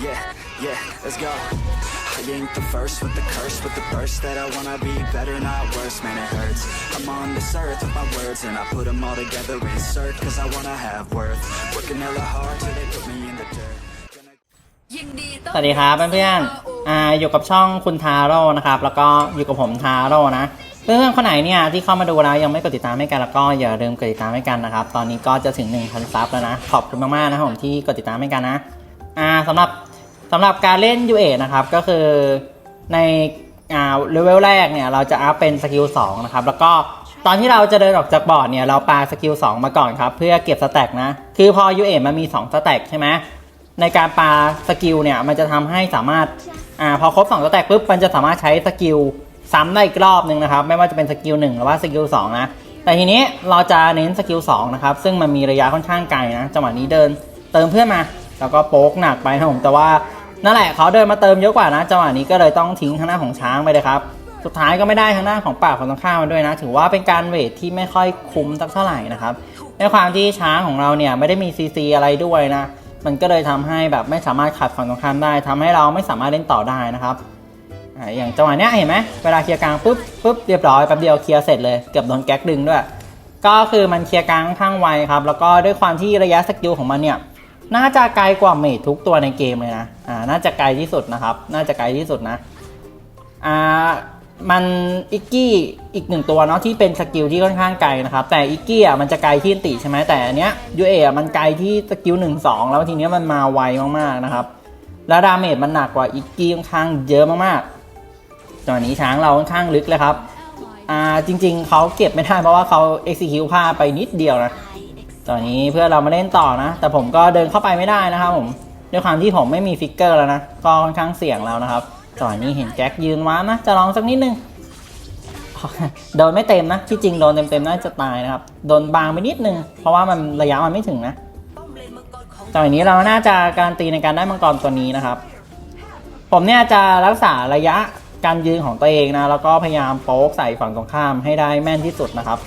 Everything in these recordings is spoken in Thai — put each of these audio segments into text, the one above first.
Yeah, yeah, let's go. I ain't the first with the curse, with the burst that I wanna be better, not worse, man, it hurts. I'm on this earth with my words, and I put them all together, insert, cause I wanna have worth. Working hella hard till they put me in the dirt. สวัสดีครับเพื่อนๆอ่าอยู่กับช่องคุณทาโร่นะครับ แล้วก็อยู่กับผมทาโร่นะ เพื่อนๆคนไหนเนี่ยที่เข้ามาดูแล้วยังไม่กดติดตามให้กันแล้วก็อย่าลืมกดติดตามให้กันนะครับ ตอนนี้ก็จะถึง1,000ซับแล้วนะ ขอบคุณมากๆนะครับผมที่กดติดตามให้กันนะ อ่าสำหรับสำหรับการเล่น u อนะครับก็คือในอ่าเลเวลแรกเนี่ยเราจะอัพเป็นสกิล2นะครับแล้วก็ตอนที่เราจะเดินออกจากบอร์ดเนี่ยเราปาสกิล2มาก่อนครับเพื่อเก็บสแต็กนะคือพอ u อมันมี 2 สแต็กใช่ไหมในการปาสกิลเนี่ยมันจะทำให้สามารถอ่าพอครบ2สแต็กปุ๊บมันจะสามารถใช้สกิลซ้ำได้อีกรอบหนึ่งนะครับไม่ว่าจะเป็นสกิล1หรือว่าสกิล2นะแต่ทีนี้เราจะเน้นสกิล2นะครับซึ่งมันมีระยะค่อนข้างไกลนะจังหวะนี้เดินเติมเพื่อนมา แล้วก็โป๊กหนักไปนะผมแต่ว่านั่นแหละเขาเดินมาเติมเยอะกว่านะจังหวะนี้ก็เลยต้องทิ้งทางหน้าของช้างไปเลยครับ สุดท้ายก็ไม่ได้ทางหน้าของป่าของตรงข้ามมาด้วยนะ ถือว่าเป็นการเวทที่ไม่ค่อยคุ้มสักเท่าไหร่นะครับ ในความที่ช้างของเราเนี่ยไม่ได้มีซีซีอะไรด้วยนะ มันก็เลยทำให้แบบไม่สามารถขัดฝั่งตรงข้ามได้ทำให้เราไม่สามารถเล่นต่อได้นะครับอย่างจังหวะเนี้ยเห็นไหมเวลาเคลียร์กลางปุ๊บปุ๊บเรียบร้อยแป๊บเดียวเคลียร์เสร็จเลยเกือบโดนแก๊กดึงด้วย ก็คือมันเคลียร์กลางข้างไวครับแล้วก็ด้วยความที่ระยะสกิลของมันเนี่ย น่าจะไกลกว่าเมททุกตัวในเกมเลยนะอ่าน่าจะไกลที่สุดนะครับ น่าจะไกลที่สุดนะอ่ามันอิกกี้อีกหนึ่งตัวเนาะที่เป็นสกิลที่ค่อนข้างไกลนะครับแต่อิกกี้อะมันจะไกลที่ติใช่ไหมแต่อันเนี้ยยูเอะมันไกลที่สกิลหนึ่งสองแล้วทีเนี้ยมันมาไวมากๆนะครับแล้วดาเมจมันหนักกว่าอิกกี้ค่อนข้างเยอะมากๆตอนนี้ช้างเราค่อนข้างลึกเลยครับอ่าจริง ๆเขาเก็บไม่ได้เพราะว่าเขา execute พลาดไปนิดเดียวนะ ตอนนี้เพื่อเรามาเล่นต่อนะ แต่ผมก็เดินเข้าไปไม่ได้นะครับผมด้วยความที่ผมไม่มีฟิกเกอร์แล้วนะ ก็ค่อนข้างเสี่ยงแล้วนะครับ ตอนนี้เห็นแจ็คยืนว้านะ จะลองสักนิดนึงโดนไม่เต็มนะ ที่จริงโดนเต็มๆน่าจะตายนะครับ โดนบางไปนิดนึง เพราะว่ามันระยะมันไม่ถึงนะป้อมเลนมังกรของตอนนี้เราน่าจะการนตีในการได้มังกรตัวนี้นะครับ ผมเนี่ยจะรักษาระยะการยืนของตัวเองนะ แล้วก็พยายามโป๊กใส่ฝั่งตรงข้ามให้ได้แม่นที่สุดนะครับ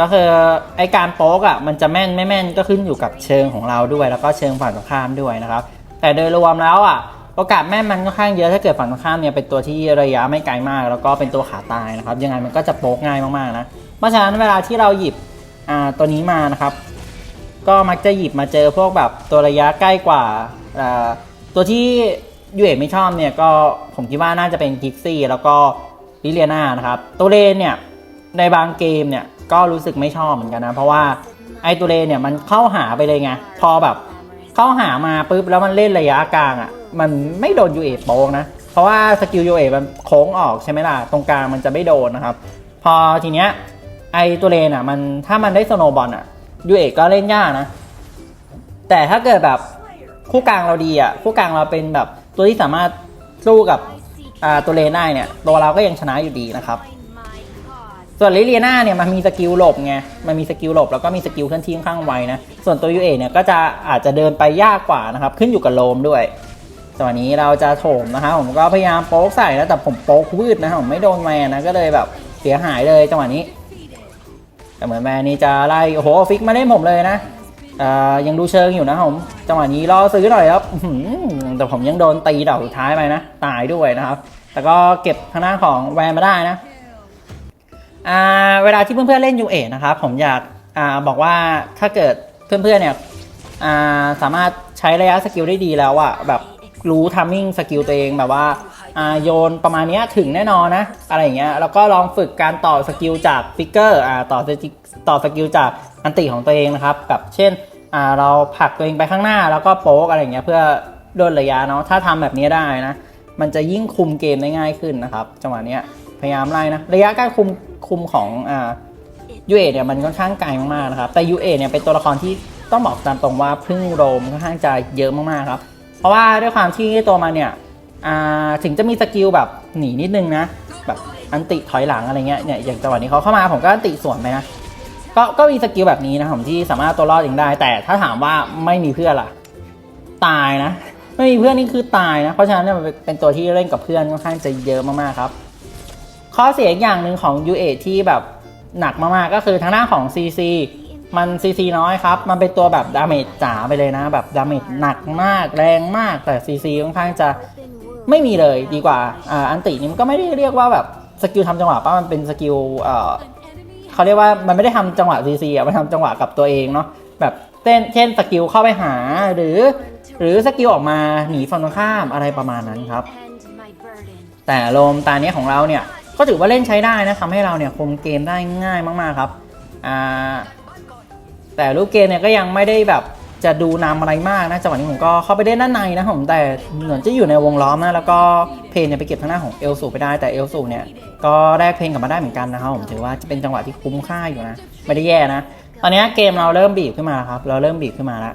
ก็คือไอการโป๊กอะมันจะแม่นไม่แม่นก็ขึ้นอยู่กับเชิงของเราด้วย แล้วก็เชิงฝั่งตรงข้ามด้วยนะครับ แต่โดยรวมแล้วอะโอกาสแม่นมันค่อนข้างเยอะถ้าเกิดฝั่งตรงข้ามเนี่ยเป็นตัวที่ระยะไม่ไกลมาก แล้วก็เป็นตัวขาตายนะครับยังไงมันก็จะโป๊กง่ายมากๆนะเพราะฉะนั้นเวลาที่เราหยิบอ่าตัวนี้มานะครับ ก็มักจะหยิบมาเจอพวกแบบตัวระยะใกล้กว่าอ่าตัวที่ยูเอไม่ชอบเนี่ยก็ผมคิดว่าน่าจะเป็นกิกซี่แล้วก็ลิเลียนานะครับตัวเลนเนี่ยในบางเกมเนี่ย ก็รู้สึกไม่ชอบเหมือนกันนะ เพราะว่าไอ้ตัวเลเนี่ยมันเข้าหาไปเลยไง พอแบบเข้าหามาปุ๊บแล้วมันเล่นระยะกลางอะ่ะ มันไม่โดนยูเอโป้งนะ เพราะว่าสกิลยูเอมันโค้งออกใช่ไหมล่ะ ตรงกลางมันจะไม่โดนนะครับ พอทีเนี้ยไอตัวเลนอะมันถ้ามันได้สโนบอลอะยูเอก็เล่นยากนะ แต่ถ้าเกิดแบบคู่กลางเราดีอะคู่กลางเราเป็นแบบตัวที่สามารถสู้กับตัวเลนได้เนี่ย ตัวเราก็ยังชนะอยู่ดีนะครับ ส่วนลิเลียนาเนี่ยมันมีสกิลหลบไง มันมีสกิลหลบแล้วก็มีสกิลเคลื่อนที่ค่อนข้างไวนะ ส่วนตัวยูเอเนี่ยก็จะอาจจะเดินไปยากกว่านะครับ ขึ้นอยู่กับโลมด้วยตอนนี้เราจะโถมนะครับผมก็พยายามโป๊กใส่นะแต่ผมโป๊กวืดนะครับผมไม่โดนแมนนะก็เลยแบบเสียหายเลยจังหวะนี้ แต่เหมือนแมนนี่จะไล่โอ้โหฟิกมาเล่นผมเลยนะอ่ายังดูเชิงอยู่นะผม จังหวะนี้รอซื้อหน่อยครับแต่ผมยังโดนตีดอกสุดท้ายไปนะ ตายด้วยนะครับ แต่ก็เก็บทางหน้าของแวนมาได้นะ เวลาที่เพื่อนๆเล่นยูเอนะครับผมอยากอบอกว่าถ้าเกิดเพื่อนๆเนี่ยาสามารถใช้ระยะสกิลได้ดีแล้วอะแบบรู้ทัมมิ่งสกิลตัวเองแบบว่าโยนประมาณนี้ถึงแน่นอนนะ อะไรอย่างเงี้ยแล้วก็ลองฝึกการต่อสกิลจากฟิกเกอร์ต่อสกิลต่อสกิลจากอันติของตัวเองนะครับแบบเช่นเราผลักตัวเองไปข้างหน้าแล้วก็โป๊กอะไรอย่างเงี้ยเพื่อดนระยะเนาะถ้าทำแบบนี้ได้นะ มันจะยิ่งคุมเกมได้ง่ายขึ้นนะครับ จังหวะเนี้ย พยายามไล่นะ ระยะการคุมคุมของอ่ายูเอเนี่ยมันค่อนข้างไกลมากๆนะครับ แต่ยูเอเนี่ยเป็นตัวละครที่ต้องบอกตามตรงว่าพึ่งโรมค่อนข้างจะเยอะมากๆครับ เพราะว่าด้วยความที่ตัวมันเนี่ยอ่าถึงจะมีสกิลแบบหนีนิดนึงนะ แบบอันติถอยหลังอะไรเงี้ยเนี่ยอย่างจังหวะนี้เขาเข้ามาผมก็อันติสวนไปนะก็ก็มีสกิลแบบนี้นะผมที่สามารถตัวรอดเองได้ แต่ถ้าถามว่าไม่มีเพื่อนล่ะ ตายนะ ไม่มีเพื่อนนี่คือตายนะ เพราะฉะนั้นเนี่ยเป็นตัวที่เล่นกับเพื่อนค่อนข้างจะเยอะมากๆครับ ข้อเสียอีกอย่างหนึ่งของ u ูเอที่แบบหนักมากๆก็คือทางด้านของ CC มันซีซีน้อยครับ มันเป็นตัวแบบดาเมจจ๋าไปเลยนะ แบบดาเมจหนักมากแรงมากแต่ซีซีค่อนข้างจะไม่มีเลยดีกว่าอ่าอันตินี่มันก็ไม่ได้เรียกว่าแบบสกิลทำจังหวะป่ะมันเป็นสกิลเอ่อเขาเรียกว่ามันไม่ได้ทำจังหวะซีซีอะมันทำจังหวะกับตัวเองเนาะแบบเต้นเช่นสกิลเข้าไปหาหรือ หรือสกิลออกมาหนีฝั่งตรงข้ามอะไรประมาณนั้นครับ แต่โลมตาเนี้ยของเราเนี่ย ก็ถือว่าเล่นใช้ได้นะทำให้เราเนี่ยคุมเกมได้ง่ายมากๆครับอ่าแต่รูปเกมเนี่ยก็ยังไม่ได้แบบจะดูนำอะไรมากนะจังหวะนี้ผมก็เข้าไปเล่นด้านในนะผมแต่เหมือนจะอยู่ในวงล้อมนะแล้วก็เพนเนี่ยไปเก็บทางหน้าของเอลสูไปได้แต่เอลสูเนี่ยก็แลกเพนกลับมาได้เหมือนกันนะครับผมถือว่าจะเป็นจังหวะที่คุ้มค่าอยู่นะไม่ได้แย่นะ ตอนนี้เกมเราเริ่มบีบขึ้นมาแล้วครับ เราเริ่มบีบขึ้นมาแล้ว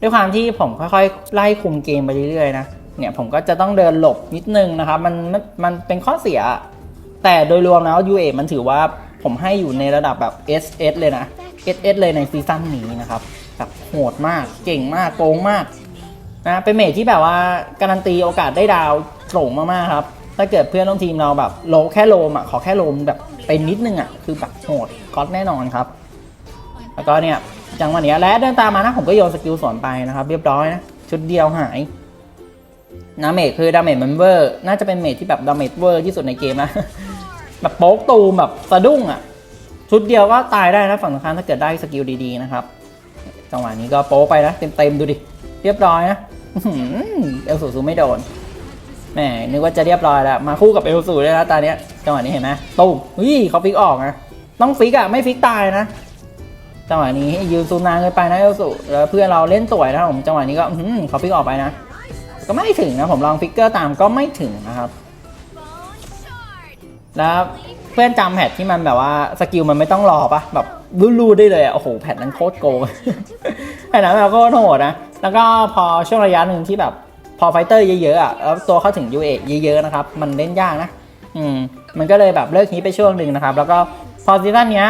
ด้วยความที่ผมค่อยๆไล่คุมเกมไปเรื่อยๆนะเนี่ยผมก็จะต้องเดินหลบนิดนึงนะครับมันมันมันเป็นข้อเสีย แต่โดยรวมแล้ว UA มันถือว่าผมให้อยู่ในระดับแบบ SS เลยนะ SS เลยในซีซั่นนี้นะครับแบบโหดมากเก่งมากโกงมากนะเป็นเมทที่แบบว่าการันตีโอกาสได้ดาวส่งมากๆครับ ถ้าเกิดเพื่อนร่วมทีมเราแบบโลแค่โลมอะขอแค่โลมแบบเป็นนิดนึงอะคือแบบโหดก็แน่นอนครับ แล้วก็เนี่ยจังหวะเนี้ยและเดินตามมานะผมก็โยนสกิลสวนไปนะครับ เรียบร้อยนะชุดเดียวหายนะเมจคือดาเมจมันเวอร์น่าจะเป็นเมจที่แบบดาเมจเวอร์ที่สุดในเกมนะ แบบโป๊กตูมแบบสะดุ้งอะ ชุดเดียวก็ตายได้นะฝั่งตรงข้ามถ้าเกิดได้สกิลดีๆนะครับ จังหวะนี้ก็โป๊ไปนะเต็มๆดูดิ เรียบร้อยนะเอลสูซูไม่โดนแหมนึกว่าจะเรียบร้อยแล้ว มาคู่กับเอลสูเลยนะตอนเนี้ยจังหวะนี้เห็นไหมตุ้มวิ่เขาฟิกออกนะต้องฟิกอะไม่ฟิกตายนะจังหวะนี้ยืนซูนานเกินไปนะเอลสุแล้วเพื่อนเราเล่นสวยนะผมจังหวะนี้ก็อืเขาฟิกออกไปนะ ก็ไม่ถึงนะผมลองฟิกเกอร์ตามก็ไม่ถึงนะครับ แล้วเพื่อนจำแพทที่มันแบบว่าสกิลมันไม่ต้องรอปะแบบรูๆได้เลยอะโอ้โหแพทนั้นโคตรโกง แพทนั้นแบบโคตรโหดนะ แล้วก็พอช่วงระยะหนึ่งที่แบบพอไฟเตอร์เยอะๆอะแล้วตัวเข้าถึงยูเอเยอะๆนะครับ มันเล่นยากนะ อืม มันก็เลยแบบเลิกนี้ไปช่วงหนึ่งนะครับ แล้วก็พอซีซั่นเนี้ย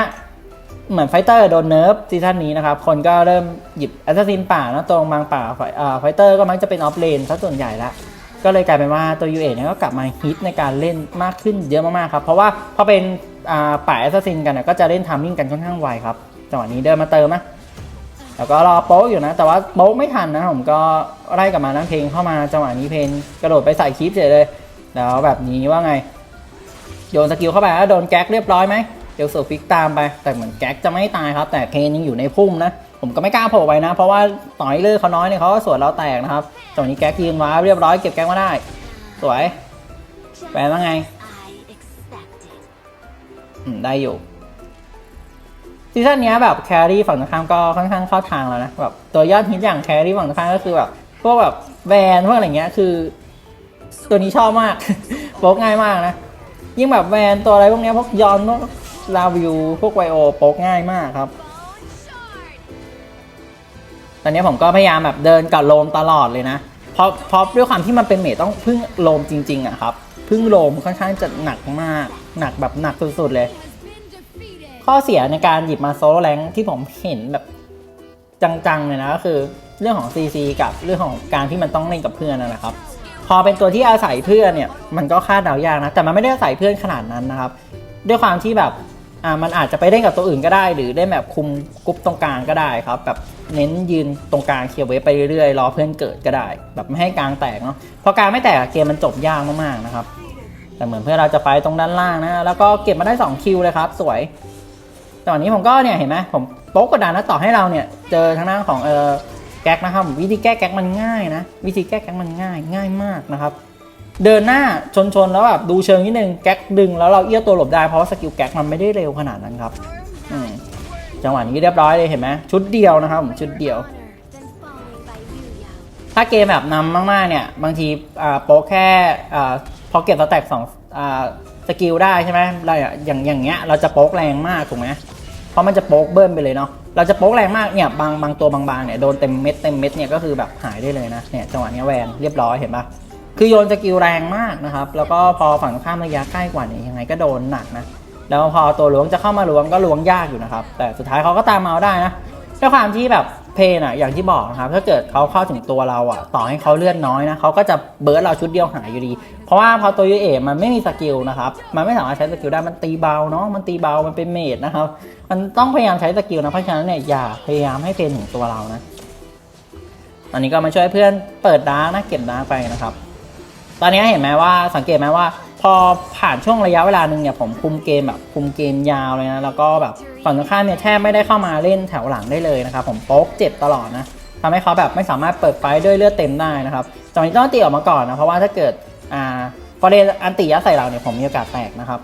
เหมือนไฟเตอร์โดนเนิร์ฟซีซั่นนี้นะครับ คนก็เริ่มหยิบแอสซัสซินป่านะตรงบางป่าไฟเตอร์ก็มักจะเป็นออฟเลนซะส่วนใหญ่ละ ก็เลยกลายเป็นว่าตัว UA เนี่ยก็กลับมาฮิตในการเล่นมากขึ้นเยอะมากๆครับ เพราะว่าพอเป็นป่าแอสซัสซินกันก็จะเล่นทามมิ่งกันค่อนข้างไวครับจังหวะนี้เดินมาเติมนะแล้วก็รอโป๊กอยู่นะ แต่ว่าโป๊กไม่ทันนะผมก็ไล่กลับมานั่งเพลงเข้ามาจังหวะนี้เพลงกระโดดไปใส่คลิปเฉยเลย แล้วแบบนี้ว่าไง โยนสกิลเข้าไปแล้วโดนแก๊กเรียบร้อยไหมเดี๋ยวสูฟิกตามไป แต่เหมือนแก๊กจะไม่ตายครับ แต่เพนยังอยู่ในพุ่มนะ ผมก็ไม่กล้าโผล่ไปนะ เพราะว่าต่อยเลือดเขาน้อยเนี่ยเขาก็สวนเราแตกนะครับตรงนี้แก๊กยืนว้าเรียบร้อยเก็บแก๊กมาได้ สวยแปลว่าไงได้อยู่ซีซั่นนี้แบบแครี่ฝั่งตรงข้ามก็ค่อนข้างเข้าทางแล้วนะแบบตัวยอดฮิตอย่างแครี่ฝั่งตรงข้ามก็คือแบบพวกแบบแบนพวกอะไรเงี้ยคือ ตัวนี้ชอบมากโป๊กง่ายมากนะ ยิ่งแบบแวนตัวอะไรพวกเนี้ยพวกยอนพวกลาวิวพวกไวโอโป๊กง่ายมากครับ อนนี้ผมก็พยายามแบบเดินกับโลมตลอดเลยนะ เพราะเพราะด้วยความที่มันเป็นเมทต้องพึ่งโลมจริงๆอะครับ พึ่งโลมค่อนข้างจะหนักมาก หนักแบบหนักสุดๆเลย ข้อเสียในการหยิบมาโซโลแรงที่ผมเห็นแบบจังๆเลยนะก็คือเรื่องของ CC กับเรื่องของการที่มันต้องเล่นกับเพื่อนนะครับ พอเป็นตัวที่อาศัยเพื่อนเนี่ยมันก็คาดเดายากนะ แต่มันไม่ได้อาศัยเพื่อนขนาดนั้นนะครับ ด้วยความที่แบบ อ่ามันอาจจะไปเล่นกับตัวอื่นก็ได้ หรือได้แบบคุมกรุ๊ปตรงกลางก็ได้ครับแบบเน้นยืนตรงกลางเคลียร์เวฟไปเรื่อยๆรอเพื่อนเกิดก็ได้ แบบไม่ให้กลางแตกเนาะพอกลางไม่แตกเกมมันจบยากมากๆนะครับ แต่เหมือนเพื่อนเราจะไปตรงด้านล่างนะแล้วก็เก็บมาได้2คิวเลยครับ สวยตอนนี้ผมก็เนี่ยเห็นไหมผมโป๊กกดดันนะต่อให้เราเนี่ยเจอทางด้านของเออแก๊กนะครับวิธีแก้แก๊กมันง่ายนะ วิธีแก้แก๊กมันง่ายง่ายมากนะครับ เดินหน้าชนชนๆแล้วแบบดูเชิงนิดนึงแก๊กดึงแล้วเราเอี้ยวตัวหลบได้เพราะว่าสกิลแก๊กมันไม่ได้เร็วขนาดนั้นครับจังหวะนี้เรียบร้อยเลยเห็นไหมชุดเดียวนะครับผมชุดเดียว ถ้าเกมแบบนำมากๆเนี่ย บางทีโป๊กแค่พอเก็บสแต็กสองสกิลได้ใช่ไหมเราอย่างอย่างเงี้ยเราจะโป๊กแรงมากถูกไหมเพราะมันจะโป๊กเบิ้ลไปเลยเนาะเราจะโป๊กแรงมากเนี่ยบางบางตัวบางๆเนี่ยโดนเต็มเม็ดเต็มเม็ดเนี่ยก็คือแบบหายได้เลยนะเนี่ยจังหวะนี้แวนเรียบร้อยเห็นปะ คือโยนสกิลแรงมากนะครับ แล้วก็พอฝั่งข้ามระยะใกล้กว่าเนี่ยยังไงก็โดนหนักนะ แล้วพอตัวล้วงจะเข้ามาล้วงก็ล้วงยากอยู่นะครับ แต่สุดท้ายเขาก็ตามมาได้นะด้วยความที่แบบเพนอะอย่างที่บอกนะครับ ถ้าเกิดเขาเข้าถึงตัวเราอะต่อให้เขาเลือนน้อยนะเขาก็จะเบิร์ดเราชุดเดียวหายอยู่ดี เพราะว่าพอตัวยูเอมันไม่มีสกิลนะครับ มันไม่สามารถใช้สกิลได้ มันตีเบาเนาะ มันตีเบา มันเป็นเมดนะครับ มันต้องพยายามใช้สกิลนะ เพราะฉะนั้นเนี่ยอย่าพยายามให้เพนถึงตัวเรานะตอนนี้ก็มาช่วยเพื่อนเปิดดาร์กนะเก็บดาร์กไปนะครับ ตอนนี้เห็นไหมว่าสังเกตไหมว่า พอผ่านช่วงระยะเวลาหนึ่งเนี่ยผมคุมเกมแบบคุมเกมยาวเลยนะแล้วก็แบบฝั่งตรงข้ามเนี่ยแทบไม่ได้เข้ามาเล่นแถวหลังได้เลยนะครับผมโป๊กเจ็บตลอดนะทำให้เขาแบบไม่สามารถเปิดไฟด้วยเลือดเต็มได้นะครับจังหวะนี้ต้องตีออกมาก่อนนะเพราะว่าถ้าเกิดอ่าพอเรนอันติยัดใส่เราเนี่ยผมมีโอกาสแตกนะครับ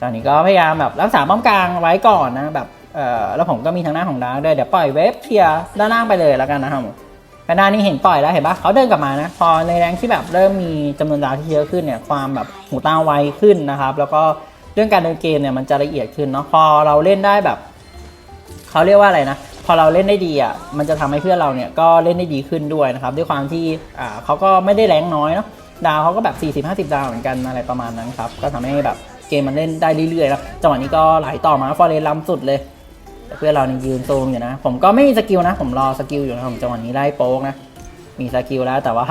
ตอนนี้ก็พยายามแบบรักษาป้อมกลางไว้ก่อนนะแบบเออแล้วผมก็มีทางหน้าของดาร์กด้วยเดี๋ยวปล่อยเวฟเคลียร์ด้านล่างไปเลยแล้วกันนะครับผม แพนด้านี่เห็นปล่อยแล้วเห็นปะเขาเดินกลับมานะ พอในแรงที่แบบเริ่มมีจำนวนดาวที่เยอะขึ้นเนี่ยความแบบหูตาไวขึ้นนะครับ แล้วก็เรื่องการเดินเกมเนี่ยมันจะละเอียดขึ้นเนาะพอเราเล่นได้แบบเขาเรียกว่าอะไรนะพอเราเล่นได้ดีอะมันจะทำให้เพื่อนเราเนี่ยก็เล่นได้ดีขึ้นด้วยนะครับ ด้วยความที่อ่าเขาก็ไม่ได้แรงน้อยเนาะดาวเขาก็แบบ 40-50 ดาวเหมือนกันอะไรประมาณนั้นครับก็ทำให้แบบเกมมันเล่นได้เรื่อยๆแล้วจังหวะนี้ก็ไหลต่อมาฟอร์เรนล้ำสุดเลย เพื่อนเรานี่ยืนโซมอยู่นะ ผมก็ไม่มีสกิลนะ ผมรอสกิลอยู่นะผมจังหวะนี้ไล่โป๊กนะ มีสกิลแล้วแต่ว่า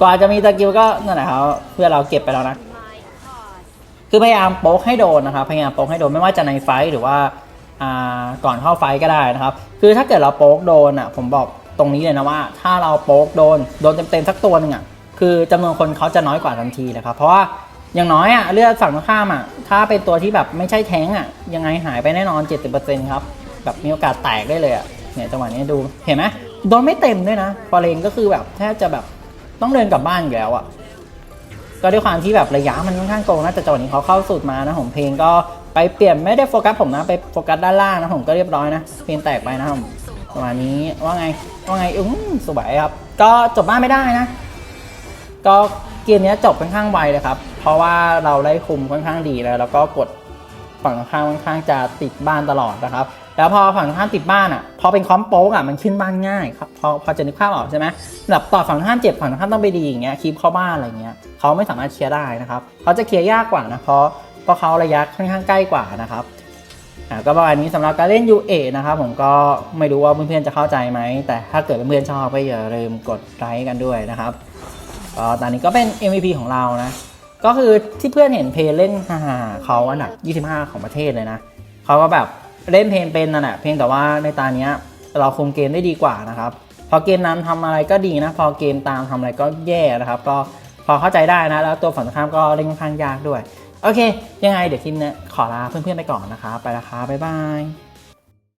กว่าจะมีสกิลก็นั่นแหละครับเพื่อนเราเก็บไปแล้วนะ คือพยายามโป๊กให้โดนนะครับ พยายามโป๊กให้โดนไม่ว่าจะในไฟท์หรือว่าอ่าก่อนเข้าไฟท์ก็ได้นะครับ คือถ้าเกิดเราโป๊กโดนอะ ผมบอกตรงนี้เลยนะว่า ถ้าเราโป๊กโดนโดนเต็มๆสักตัวหนึ่งอะคือจำนวนคนเขาจะน้อยกว่าทันทีเลยครับ เพราะว่าอย่างน้อยอะเลือดฝั่งตรงข้ามอะถ้าเป็นตัวที่แบบไม่ใช่แท้งอะยังไงหายไปแน่นอน 70%ครับ แบบมีโอกาสแตกได้เลยอะเนี่ยจังหวะนี้ดูเห็นไหมโดนไม่เต็มด้วยนะฟอเรนก็คือแบบแทบจะแบบต้องเดินกลับบ้านอยู่แล้วอะก็ด้วยความที่แบบระยะมันค่อนข้างโกงนะแต่จังหวะนี้เขาเข้าสุดมานะผมเพลงก็ไปเปลี่ยนไม่ได้โฟกัสผมนะไปโฟกัสด้านล่างนะผมก็เรียบร้อยนะเพลงแตกไปนะผมประมาณนี้ว่าไงว่าไงอืมสวยครับ ก็จบบ้านไม่ได้นะ ก็เกมนี้จบค่อนข้างไวเลยครับ เพราะว่าเราได้คุมค่อนข้างดีแล้วแล้วก็กด ฝั่งตรงข้ามค่อนข้างจะติดบ้านตลอดนะครับ แล้วพอฝั่งข้ามติดบ้านอะ พอเป็นคอมโป๊กอะมันขึ้นบ้านง่ายครับพอพอจะนึกภาพออกใช่ไหมแบบต่อฝั่งข้ามเจ็บฝั่งข้ามต้องไปดีอย่างเงี้ยคีบเข้าบ้านอะไรเงี้ยเขาไม่สามารถเคลียร์ได้นะครับเขาจะเคลียร์ยากกว่านะเพราะเพราะเขาระยะค่อนข้างใกล้กว่านะครับอะก็ประมาณนี้สำหรับการเล่น UA นะครับผมก็ไม่รู้ว่าเพื่อนๆจะเข้าใจไหมแต่ถ้าเกิดเพื่อนๆชอบก็อย่าลืมกดไลค์กันด้วยนะครับก็ตอนนี้ก็เป็น MVP ของเรานะ ก็คือที่เพื่อนเห็นเพลเล่นฮ่าเขาอันดับ 25 ของประเทศเลยนะเขาก็แบบเล่นเพลงเป็นนั่นแหละเพียงแต่ว่าในตาเนี้ยเราคุมเกมได้ดีกว่านะครับ พอเกมนั้นทำอะไรก็ดีนะ พอเกมตามทำอะไรก็แย่นะครับ ก็พอเข้าใจได้นะ แล้วตัวฝั่งข้ามก็เล่นค่อนข้างยากด้วย โอเค ยังไงเดี๋ยวทีมเนี้ยขอลาเพื่อนๆไปก่อนนะครับไปและครับบ๊ายบาย